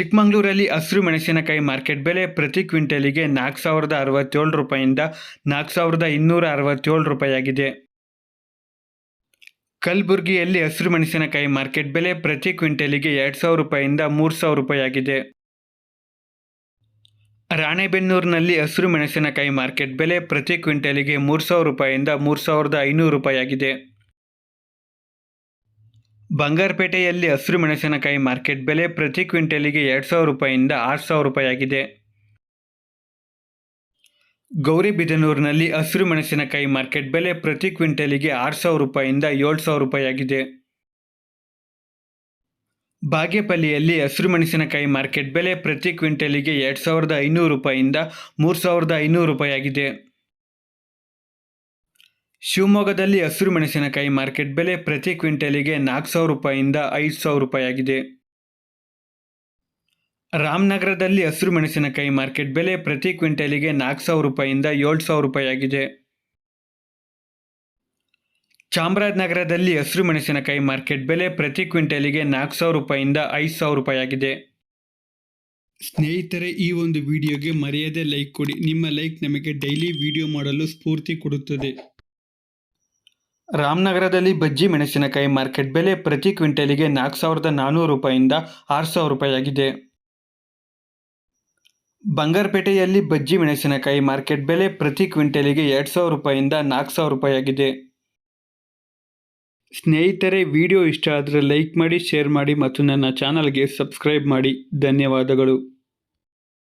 ಚಿಕ್ಕಮಗಳೂರಲ್ಲಿ ಹಸಿರು ಮೆಣಸಿನಕಾಯಿ ಮಾರ್ಕೆಟ್ ಬೆಲೆ ಪ್ರತಿ ಕ್ವಿಂಟಲಿಗೆ ನಾಲ್ಕು ಸಾವಿರದ ಅರವತ್ತೇಳು ರೂಪಾಯಿಂದ ನಾಲ್ಕು ಸಾವಿರದ ಇನ್ನೂರ ಅರವತ್ತೇಳು ರೂಪಾಯಿಯಾಗಿದೆ. ಕಲಬುರಗಿಯಲ್ಲಿ ಹಸಿರು ಮೆಣಸಿನಕಾಯಿ ಮಾರ್ಕೆಟ್ ಬೆಲೆ ಪ್ರತಿ ಕ್ವಿಂಟಲಿಗೆ ಎರಡು ಸಾವಿರ ರೂಪಾಯಿಂದ ಮೂರು ಸಾವಿರ ರೂಪಾಯಿಯಾಗಿದೆ. ರಾಣೆಬೆನ್ನೂರಿನಲ್ಲಿ ಹಸಿರು ಮೆಣಸಿನಕಾಯಿ ಮಾರ್ಕೆಟ್ ಬೆಲೆ ಪ್ರತಿ ಕ್ವಿಂಟಲಿಗೆ ಮೂರು ಸಾವಿರ ರೂಪಾಯಿಂದ ಮೂರು ಸಾವಿರದ ಐನೂರು ರೂಪಾಯಿಯಾಗಿದೆ. ಬಂಗಾರಪೇಟೆಯಲ್ಲಿ ಹಸಿರು ಮೆಣಸಿನಕಾಯಿ ಮಾರ್ಕೆಟ್ ಬೆಲೆ ಪ್ರತಿ ಕ್ವಿಂಟಲಿಗೆ ಎರಡು ಸಾವಿರ ರೂಪಾಯಿಂದ ಆರು ಸಾವಿರ ರೂಪಾಯಿಯಾಗಿದೆ. ಗೌರಿಬಿದನೂರಿನಲ್ಲಿ ಹಸಿರು ಮೆಣಸಿನಕಾಯಿ ಮಾರ್ಕೆಟ್ ಬೆಲೆ ಪ್ರತಿ ಕ್ವಿಂಟಲಿಗೆ ಆರು ಸಾವಿರ ರೂಪಾಯಿಂದ ಏಳು ಸಾವಿರ ರೂಪಾಯಿಯಾಗಿದೆ. ಬಾಗೇಪಲ್ಲಿಯಲ್ಲಿ ಹಸಿರು ಮೆಣಸಿನಕಾಯಿ ಮಾರ್ಕೆಟ್ ಬೆಲೆ ಪ್ರತಿ ಕ್ವಿಂಟಲಿಗೆ ಎರಡು ಸಾವಿರದ ಐನೂರು ರೂಪಾಯಿಂದ ಮೂರು ಸಾವಿರದ ಐನೂರು ರೂಪಾಯಿಯಾಗಿದೆ. ಶಿವಮೊಗ್ಗದಲ್ಲಿ ಹಸಿರು ಮೆಣಸಿನಕಾಯಿ ಮಾರ್ಕೆಟ್ ಬೆಲೆ ಪ್ರತಿ ಕ್ವಿಂಟಲಿಗೆ ನಾಲ್ಕು ಸಾವಿರ ರೂಪಾಯಿಂದ ಐದು ಸಾವಿರ ರೂಪಾಯಿಯಾಗಿದೆ. ರಾಮನಗರದಲ್ಲಿ ಹಸಿರು ಮೆಣಸಿನಕಾಯಿ ಮಾರ್ಕೆಟ್ ಬೆಲೆ ಪ್ರತಿ ಕ್ವಿಂಟಲಿಗೆ ನಾಲ್ಕು ಸಾವಿರ ರೂಪಾಯಿಂದ ಏಳು ಸಾವಿರ ರೂಪಾಯಿಯಾಗಿದೆ. ಚಾಮರಾಜನಗರದಲ್ಲಿ ಹಸಿರು ಮೆಣಸಿನಕಾಯಿ ಮಾರ್ಕೆಟ್ ಬೆಲೆ ಪ್ರತಿ ಕ್ವಿಂಟಲಿಗೆ ನಾಲ್ಕು ಸಾವಿರ ರೂಪಾಯಿಂದ ಐದು ಸಾವಿರ ರೂಪಾಯಿಯಾಗಿದೆ. ಸ್ನೇಹಿತರೆ, ಈ ಒಂದು ವಿಡಿಯೋಗೆ ಮರೆಯದೆ ಲೈಕ್ ಕೊಡಿ. ನಿಮ್ಮ ಲೈಕ್ ನಮಗೆ ಡೈಲಿ ವಿಡಿಯೋ ಮಾಡಲು ಸ್ಫೂರ್ತಿ ಕೊಡುತ್ತದೆ. ರಾಮನಗರದಲ್ಲಿ ಬಜ್ಜಿ ಮೆಣಸಿನಕಾಯಿ ಮಾರ್ಕೆಟ್ ಬೆಲೆ ಪ್ರತಿ ಕ್ವಿಂಟಲಿಗೆ ನಾಲ್ಕು ಸಾವಿರದ ನಾನ್ನೂರು ರೂಪಾಯಿಂದ ಆರು ಸಾವಿರ ರೂಪಾಯಿಯಾಗಿದೆ. ಬಂಗಾರಪೇಟೆಯಲ್ಲಿ ಬಜ್ಜಿ ಮೆಣಸಿನಕಾಯಿ ಮಾರ್ಕೆಟ್ ಬೆಲೆ ಪ್ರತಿ ಕ್ವಿಂಟಲಿಗೆ ಎರಡು ಸಾವಿರ ರೂಪಾಯಿಂದ ನಾಲ್ಕು ಸಾವಿರ ರೂಪಾಯಿಯಾಗಿದೆ. ಸ್ನೇಹಿತರೆ, ವಿಡಿಯೋ ಇಷ್ಟ ಆದರೆ ಲೈಕ್ ಮಾಡಿ, ಶೇರ್ ಮಾಡಿ ಮತ್ತು ನನ್ನ ಚಾನಲ್ಗೆ ಸಬ್ಸ್ಕ್ರೈಬ್ ಮಾಡಿ. ಧನ್ಯವಾದಗಳು.